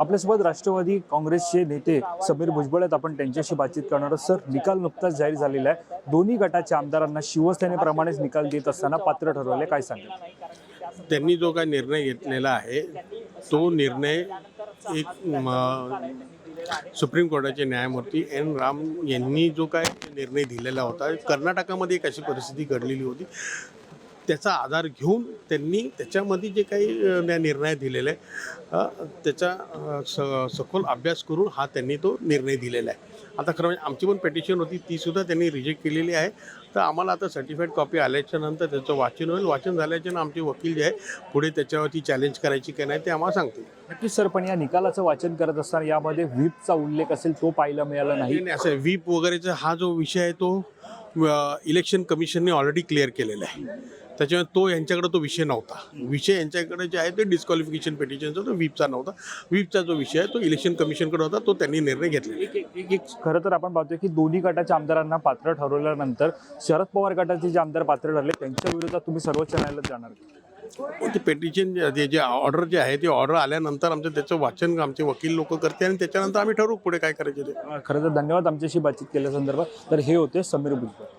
आपल्यासोबत राष्ट्रवादी काँग्रेसचे नेते समीर भुजबळ आहेत. आपण त्यांच्याशी बातचीत करणार आहोत. सर निकाल नुकताच जाहीर झालेला आहे. दोन्ही गटाच्या आमदारांना शिवसेनेप्रमाणेच निकाल देत असताना पात्र ठरवले. काय सांगेल? त्यांनी जो काय निर्णय घेतलेला आहे तो निर्णय एक सुप्रीम कोर्टाचे न्यायमूर्ती एन राम यांनी जो काय निर्णय दिलेला होता कर्नाटकामध्ये एक अशी परिस्थिती घडलेली होती. त्याचा आधार घेऊन त्यांनी त्याच्यामध्ये जे काही निर्णय दिलेला आहे त्याचा स सखोल अभ्यास करून हा त्यांनी तो निर्णय दिलेला आहे. आता खरं म्हणजे आमची पण पेटिशन होती ती सुद्धा त्यांनी रिजेक्ट केलेली आहे. तर आम्हाला आता सर्टिफाईड कॉपी आल्याच्यानंतर त्याचं वाचन होईल. वाचन झाल्याच्यानंतर आमचे वकील जे आहे पुढे त्याच्यावरती चॅलेंज करायची की नाही ते आम्हाला सांगतील. नक्कीच सर पण या निकालाचं वाचन करत असताना यामध्ये व्हीपचा उल्लेख असेल तो पाहायला मिळाला नाही, असं व्हीप वगैरेचा हा जो विषय आहे तो इलेक्शन कमिशनने ऑलरेडी क्लिअर केलेला आहे. त्याच्यामुळे तो यांच्याकडे तो विषय नव्हता. विषय यांच्याकडे जे आहे ते डिस्क्वालिफिकेशन पेटिशनचा तो व्हीपचा नव्हता. व्हीपचा जो विषय आहे तो इलेक्शन कमिशनकडे होता तो त्यांनी निर्णय एक खरं तर आपण पाहतोय की दोन्ही गटाच्या आमदारांना पात्र ठरवल्यानंतर शरद पवार गटाचे जे आमदार पात्र ठरले त्यांच्या विरोधात तुम्ही सर्वोच्च न्यायालयात जाणार ते पेटिशन जे जे ऑर्डर जे आहे ते ऑर्डर आल्यानंतर आमचं त्याचं वाचन आमचे वकील लोक करते आणि त्याच्यानंतर आम्ही ठरवू पुढे काय करायचे ते. खरं तर धन्यवाद आमच्याशी बातचीत केल्यासंदर्भात. तर हे होते समीर भुजबळ